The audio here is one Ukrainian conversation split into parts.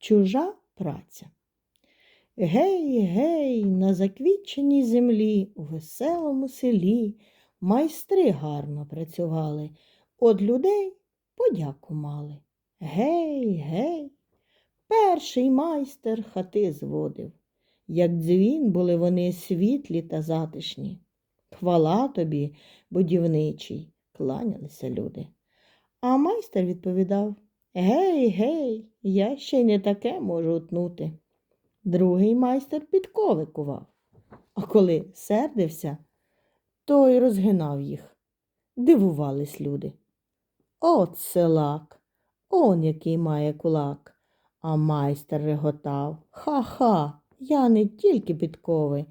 Чужа праця. Гей, гей, на заквітченій землі, у веселому селі майстри гарно працювали, от людей подяку мали. Гей, гей, перший майстер хати зводив, як дзвін були вони світлі та затишні. Хвала тобі, будівничий, кланялися люди. А майстер відповідав Гей, гей, я ще не таке можу утнути. Другий майстер підкови кував, а коли сердився, то й розгинав їх. Дивувались люди. От селак, он який має кулак. А майстер реготав. Ха-ха, я не тільки підкови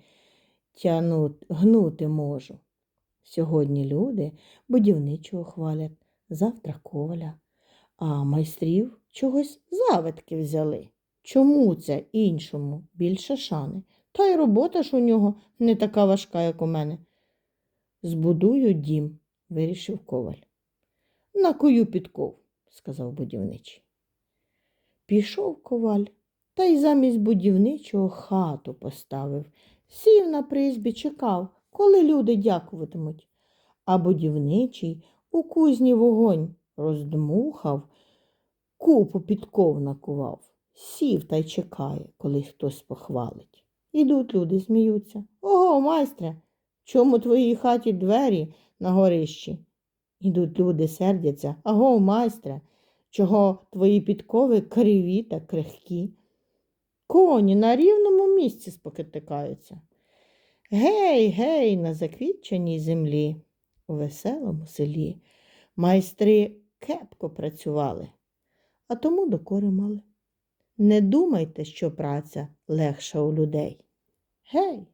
тянуть, гнути можу. Сьогодні люди будівничого хвалять, завтра коваля, а майстрів чогось завитки взяли. Чому це іншому більше шани? Та й робота ж у нього не така важка, як у мене. Збудую дім, вирішив коваль. Накую підков, сказав будівничий. Пішов коваль та й замість будівничого хату поставив, сів на призбі, чекав, коли люди дякуватимуть. А будівничий у кузні вогонь роздмухав, купу підков накував, сів та й чекає, коли хтось похвалить. Ідуть люди, сміються. Ого, майстре, чому твоїй хаті двері на горищі? Ідуть люди, сердяться. Аго, майстре, чого твої підкови криві та крихкі? Коні на рівному місці спокитикаються. Гей, гей, на заквітченій землі, у веселому селі. Майстри кепко працювали, а тому докори мали. Не думайте, що праця легша у людей. Гей,